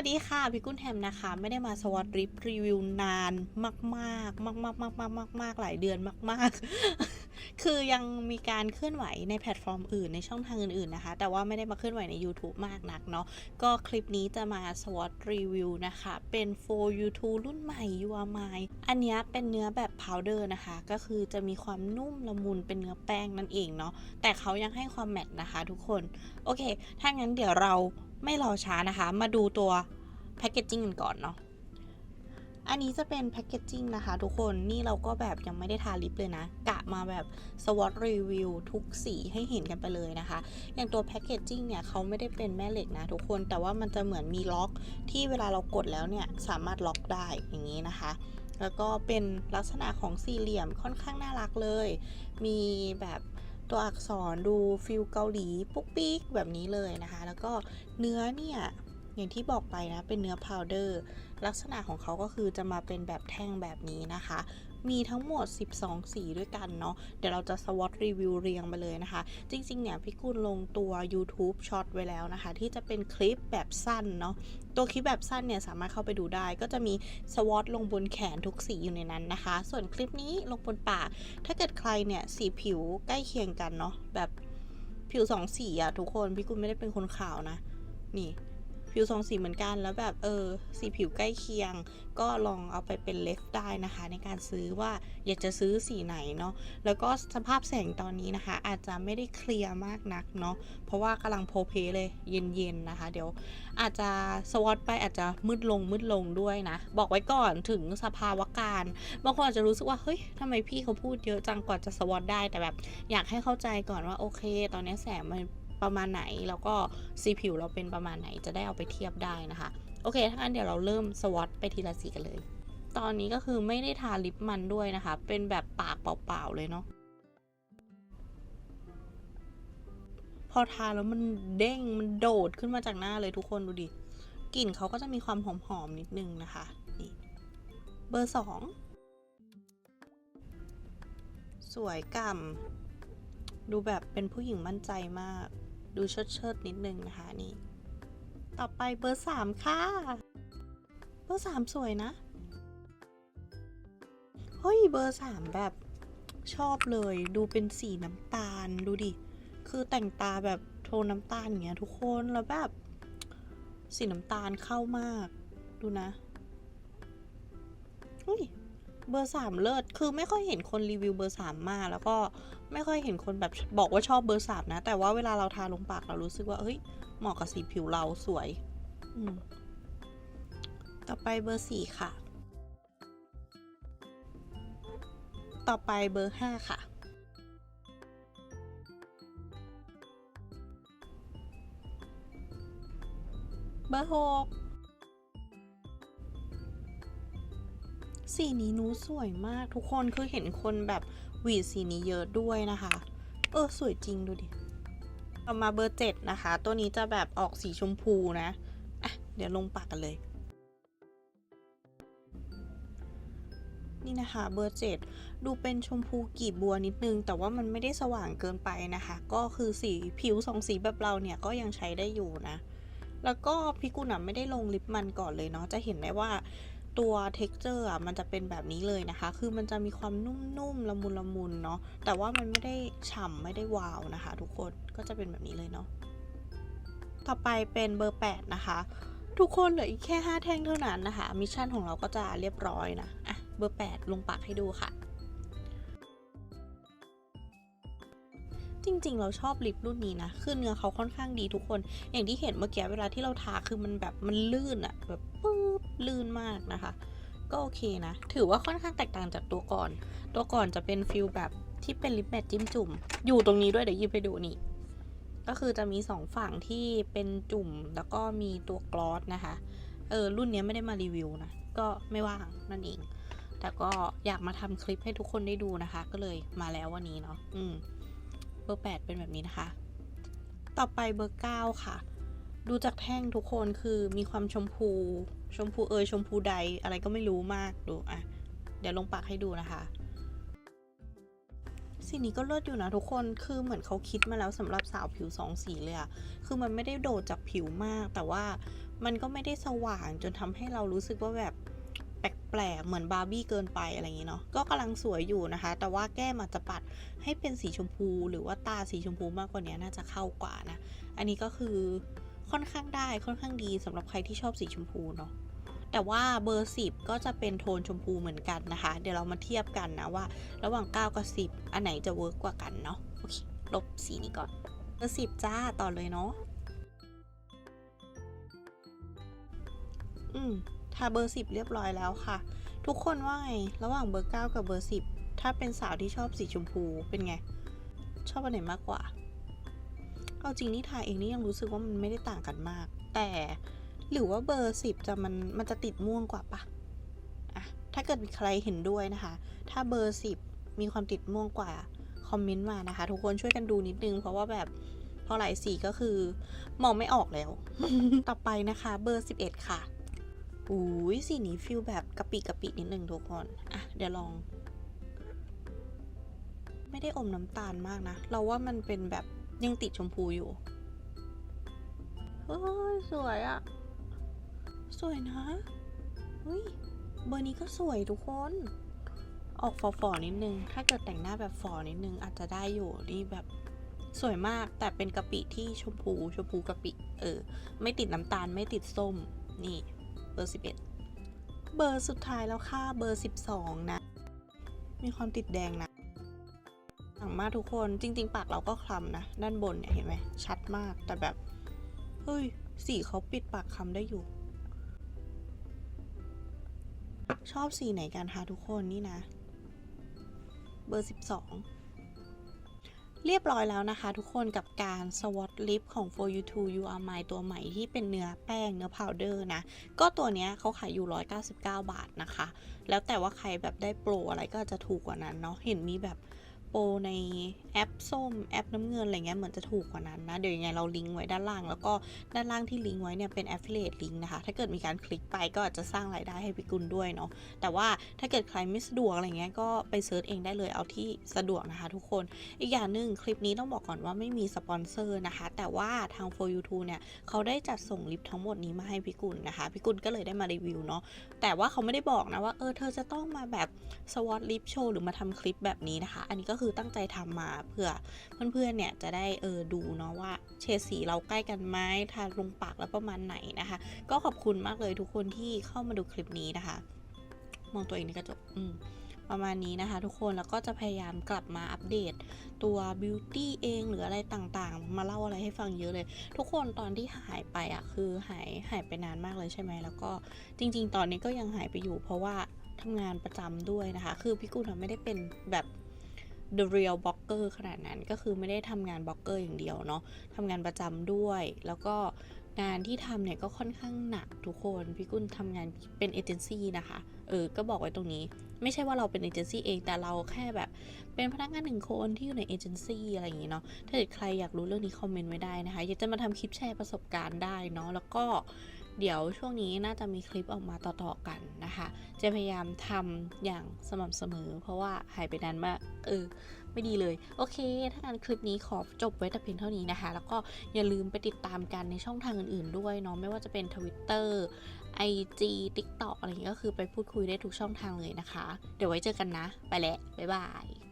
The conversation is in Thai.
วัสดีค่ะ พี่กุ้นแฮมนะคะ ไม่ได้มาสวอตริปรีวิวนานมากๆมากๆมากมากมากมากหลายเดือนมาก ๆ คือยังมีการเคลื่อนไหวในแพลตฟอร์มอื่นในช่องทางอื่น ๆ นะคะ แต่ว่าไม่ได้มาเคลื่อนไหวใน YouTube มากนักเนาะก็คลิปนี้จะมาสวอตรีวิวนะคะ เป็น for YouTube รุ่นใหม่ You Are Mine อันนี้เป็นเนื้อแบบ powder นะคะ ก็คือจะมีความนุ่มละมุนเป็นเนื้อแป้งนั่นเองเนาะแต่เขายังให้ความแมตต์นะคะ ทุกคนโอเคถ้างั้นเดี๋ยวเรา ไม่รอช้านะคะ มาดูตัวแพคเกจจิ้งกันก่อนเนาะ อันนี้จะเป็นแพคเกจจิ้งนะคะ ทุกคน นี่เราก็แบบยังไม่ได้ทาลิปเลยนะ กะมาแบบสวอตรีวิวทุกสีให้เห็นกันไปเลยนะคะ อย่างตัวแพคเกจจิ้งเนี่ยเขาไม่ได้เป็นแม่เหล็กนะ ทุกคน แต่ว่ามันจะเหมือนมีล็อก ที่เวลาเรากดแล้วเนี่ยสามารถล็อกได้อย่างนี้นะคะแล้วก็เป็นลักษณะของสี่เหลี่ยมค่อนข้างน่ารักเลย มีแบบ ตัวอักษรดูฟิลเกาหลีปุ๊กปิ๊กแบบนี้เลยนะคะ แล้วก็เนื้อเนี่ย อย่างที่บอกไปนะเป็นเนื้อพาวเดอร์ ลักษณะของเขาก็คือจะมาเป็นแบบแท่งแบบนี้นะคะ มีทั้งหมด 12 สีด้วยกันเนาะเดี๋ยวเราจะสวอตรีวิวเรียงไปเลยนะคะ จริง ๆ เนี่ยพี่กุลลงตัว YouTube Short ไว้แล้วนะคะ ที่จะเป็นคลิปแบบสั้นเนาะตัวคลิปแบบสั้นเนี่ยสามารถเข้าไปดูได้ ก็จะมีสวอตลงบนแขนทุกสีอยู่ในนั้นนะคะ ส่วนคลิปนี้ลงบนปาก ถ้าเกิดใครเนี่ยสีผิวใกล้เคียงกันเนาะแบบผิวสองสีอะทุกคนพี่กุลไม่ได้เป็นคนขาวนะ นี่ ผิวสองสีเหมือนกันแล้วแบบเออสีผิวใกล้เคียง ก็ลองเอาไปเป็นเลฟได้นะคะ ในการซื้อว่าอยากจะซื้อสีไหนเนาะแล้วก็สภาพแสงตอนนี้นะคะ อาจจะไม่ได้เคลียร์มากนักเนาะเพราะว่ากำลังโพเพเลยเย็นๆนะคะ เดี๋ยวอาจจะสวอตไปอาจจะมืดลงมืดลงด้วยนะ บอกไว้ก่อนถึงสภาวะการบางคนอาจจะรู้สึกว่าเฮ้ยทำไมพี่เขาพูดเยอะจังกว่าจะสวอตได้แต่แบบ อยากให้เข้าใจก่อนว่าโอเค ตอนนี้แสงมัน ประมาณไหน แล้วก็สีผิวเราเป็นประมาณไหนจะได้เอาไปเทียบได้นะคะ โอเค ถ้างั้นเดี๋ยวเราเริ่มสวอตไปทีละสีกันเลย ตอนนี้ก็คือไม่ได้ทาลิปมันด้วยนะคะ เป็นแบบปากเปล่าๆเลยเนาะพอทาแล้วมันเด้งมันโดดขึ้นมาจากหน้าเลยทุกคนดูดิกลิ่นเขาก็จะมีความหอมๆนิดนึงนะคะนี่เบอร์สองสวยกำ่ำดูแบบเป็นผู้หญิงมั่นใจมาก ดูเชิดเชิดนิดนึงนะคะนี่ ต่อไปเบอร์สามค่ะ เบอร์สามสวยนะ เฮ้ยเบอร์สามแบบชอบเลย ดูเป็นสีน้ำตาลดูดิ คือแต่งตาแบบโทนน้ำตาลอย่างเงี้ยทุกคนแล้วแบบสีน้ำตาลเข้ามาก ดูนะเฮ้ยเบอร์สามเลิศ คือไม่ค่อยเห็นคนรีวิวเบอร์สามมาก แล้วก็ ไม่ค่อยเห็นคนแบบบอกว่าชอบเบอร์สามนะ แต่ว่าเวลาเราทาลงปากเรารู้สึกว่าเฮ้ยเหมาะกับสีผิวเราสวย อืม ต่อไปเบอร์สี่ค่ะ ต่อไปเบอร์ห้าค่ะ เบอร์หกสีนี้นูสวยมากทุกคนคือเห็นคนแบบ หวีดสีนี้เยอะด้วยนะคะ เออสวยจริงดูดิ ต่อมาเบอร์เจ็ดนะคะ ตัวนี้จะแบบออกสีชมพูนะอะเดี๋ยวลงปากกันเลย นี่นะคะเบอร์เจ็ดดูเป็นชมพูกีบบัวนิดนึง แต่ว่ามันไม่ได้สว่างเกินไปนะคะ ก็คือสีผิวสองสีแบบเราเนี่ยก็ยังใช้ได้อยู่นะ แล้วก็พี่กุณะไม่ได้ลงลิปมันก่อนเลยเนาะ จะเห็นได้ว่า ตัว t e x t อร์อะมันจะเป็นแบบนี้เลยนะคะ คือมันจะมีความนุ่มๆละมุนละมุนเนาะ แต่ว่ามันไม่ได้ฉ่ำไม่ได้วาวนะคะ ทุกคน ก็จะเป็นแบบนี้เลยเนาะ ต่อไปเป็นเบอร์ 8 นะคะ ทุกคนเหลืออีกแค่ 5 แท่งเท่านั้นนะคะ มิชชั่นของเราก็จะเรียบร้อยนะ อะ เบอร์ 8 ลงปากให้ดูค่ะจริงๆ เราชอบลิปรุ่นนี้นะ คือเนื้อเขาค่อนข้างดีทุกคน อย่างที่เห็นเมื่อกี้เวลาที่เราทาคือมันแบบมันลื่นอะแบบ ลื่นมากนะคะ ก็โอเคนะ ถือว่าค่อนข้างแตกต่างจากตัวก่อน ตัวก่อนจะเป็นฟิลแบบที่เป็นลิปแมทจิ้มจุ่ม อยู่ตรงนี้ด้วยเดี๋ยวยิบไปดูนี่ ก็คือจะมีสองฝั่งที่เป็นจุ่มแล้วก็มีตัวกลอสนะคะ เออรุ่นนี้ไม่ได้มารีวิวนะ ก็ไม่ว่างนั่นเอง แต่ก็อยากมาทำคลิปให้ทุกคนได้ดูนะคะ ก็เลยมาแล้ววันนี้เนาะ อืม เบอร์8เป็นแบบนี้นะคะ ต่อไปเบอร์9ค่ะ ดูจากแท่งทุกคนคือมีความชมพู ชมพูเอยชมพูใดอะไรก็ไม่รู้มากดูอะเดี๋ยวลงปากให้ดูนะคะสีนี้ก็เลิศอยู่นะทุกคน คือเหมือนเขาคิดมาแล้วสำหรับสาวผิวสองสีเลยอะคือมันไม่ได้โดดจากผิวมาก แต่ว่ามันก็ไม่ได้สว่างจนทำให้เรารู้สึกว่าแบบแปลกๆ เหมือนบาร์บี้เกินไปอะไรอย่างนี้เนาะ ก็กำลังสวยอยู่นะคะ แต่ว่าแก้มอาจจะปัดให้เป็นสีชมพู หรือว่าตาสีชมพูมากกว่านี้น่าจะเข้ากว่านะ อันนี้ก็คือ ค่อนข้างได้ค่อนข้างดีสำหรับใครที่ชอบสีชมพูเนาะแต่ว่าเบอร์ 10 ก็จะเป็นโทนชมพูเหมือนกันนะคะ เดี๋ยวเรามาเทียบกันนะว่า ระหว่าง 9 กับ 10 อันไหนจะเวิร์กกว่ากันเนาะโอเคลบสีนี้ก่อนเบอร์ 10 จ้าต่อเลยเนาะอืมทาเบอร์ 10 เรียบร้อยแล้วค่ะ ทุกคนว่าไงระหว่างเบอร์ 9 กับเบอร์ 10 ถ้าเป็นสาวที่ชอบสีชมพูเป็นไง ชอบอันไหนมากกว่า เอาจริงนี่ทาเองนี่ยังรู้สึกว่ามันไม่ได้ต่างกันมาก แต่หรือว่าเบอร์10จะมันมันจะติดม่วงกว่าปะอะถ้าเกิดมีใครเห็นด้วยนะคะ ถ้าเบอร์10มีความติดม่วงกว่าคอมเมนต์มานะคะ ทุกคนช่วยกันดูนิดนึง เพราะว่าแบบพอหลายสีก็คือ มองไม่ออกแล้ว ต่อไปนะคะเบอร์ 11 ค่ะอุ้ยสีนี้ฟิลแบบกะปิกะปินิดนึงทุกคนอะเดี๋ยวลอง ไม่ได้อมน้ำตาลมากนะ เราว่ามันเป็นแบบ ยังติดชมพูอยู่ เฮ้ย สวยอะสวยนะเฮ้ยเบอร์นี้ก็สวยทุกคน ออกฝอๆนิดนึง ถ้าเกิดแต่งหน้าแบบฝอนิดนึง อาจจะได้อยู่นี่แบบสวยมาก แต่เป็นกะปิที่ชมพู ชมพูกะปิ เออ ไม่ติดน้ำตาล ไม่ติดส้ม นี่ เบอร์11เบอร์สุดท้ายแล้วค่ะ เบอร์12นะ มีความติดแดงนะ หลังมากทุกคนจริง ๆ ปากเราก็คล้ำนะ ด้านบนเนี่ยเห็นไหมชัดมากแต่แบบ เฮ้ย สีเขาปิดปากคำได้อยู่ ชอบสีไหนกันคะทุกคนนี่นะ เบอร์ 12เรียบร้อยแล้วนะคะทุกคนกับการ swatch lip ของ for you to you are mine ตัวใหม่ที่เป็นเนื้อแป้งเนื้อพาวเดอร์นะ ก็ตัวเนี้ยเขาขายอยู่ 199 บาทนะคะ แล้วแต่ว่าใครแบบได้โปรอะไรก็จะถูกกว่านั้นเนาะเห็นมีแบบ โปรในแอปส้มแอปน้ำเงินอะไรเงี้ยเหมือนจะถูกกว่านั้นนะ เดี๋ยวยังไงเราลิงก์ไว้ด้านล่าง แล้วก็ด้านล่างที่ลิงก์ไว้เนี่ยเป็น affiliate link นะคะ ถ้าเกิดมีการคลิกไปก็อาจจะสร้างรายได้ให้พี่กุลด้วยเนาะแต่ว่าถ้าเกิดใครไม่สะดวกอะไรเงี้ยก็ไปเซิร์ชเองได้เลยเอาที่สะดวกนะคะ ทุกคนอีกอย่างหนึ่งคลิปนี้ต้องบอกก่อนว่าไม่มีสปอนเซอร์นะคะ แต่ว่าทาง for you to เนี่ยเขาได้จัดส่งลิปทั้งหมดนี้มาให้พี่กุลนะคะพี่กุลก็เลยได้มารีวิวเนาะแต่ว่าเขาไม่ได้บอกนะว่าเออเธอจะต้องมาแบบสวอตลิปโชว์หรือมาทำคลิปแบบนี้นะคะ อันนี้ก็คือตั้งใจทำมาเพื่อเพื่อนๆเนี่ยจะได้เออดูเนาะว่าเฉดสีเราใกล้กันไหมทาลงปากแล้วประมาณไหนนะคะ ก็ขอบคุณมากเลยทุกคนที่เข้ามาดูคลิปนี้นะคะ มองตัวเองในกระจกอืมประมาณนี้นะคะทุกคนแล้วก็จะพยายามกลับมาอัปเดตตัวบิวตี้เองหรืออะไรต่างๆ มาเล่าอะไรให้ฟังเยอะเลย ทุกคนตอนที่หายไปอะคือหายหายไปนานมากเลยใช่ไหมแล้วก็จริง ๆ ตอนนี้ก็ยังหายไปอยู่ เพราะว่าทำงานประจำด้วยนะคะ คือพี่กุลไม่ได้เป็นแบบ the real blogger ขนาดนั้นก็คือไม่ได้ทำงานบล็อกเกอร์อย่างเดียวเนาะทำงานประจำด้วย แล้วก็งานที่ทำเนี่ยก็ค่อนข้างหนักทุกคนพี่กุลทำงานเป็นเอเจนซี่นะคะเออก็บอกไว้ตรงนี้ ไม่ใช่ว่าเราเป็นเอเจนซี่เองแต่เราแค่แบบ เป็นพนักงานหนึ่งคนที่อยู่ในเอเจนซี่อะไรอย่างงี้เนาะถ้าเกิดใครอยากรู้เรื่องนี้คอมเมนต์ไว้ได้นะคะอยากจะมาทำคลิปแชร์ประสบการณ์ได้เนาะแล้วก็ เดี๋ยวช่วงนี้น่าจะมีคลิปออกมาต่อๆกันนะคะ จะพยายามทำอย่างสม่ำเสมอ เพราะว่าหายไปนานมากเออไม่ดีเลย โอเค ถ้างั้นคลิปนี้ขอจบไว้แต่เพียงเท่านี้นะคะ แล้วก็อย่าลืมไปติดตามกันในช่องทางอื่นๆด้วยเนาะไม่ว่าจะเป็น Twitter IG TikTok อะไรอย่างเงี้ยก็คือไปพูดคุยได้ทุกช่องทางเลยนะคะ เดี๋ยวไว้เจอกันนะ ไปแล้วบ๊ายบาย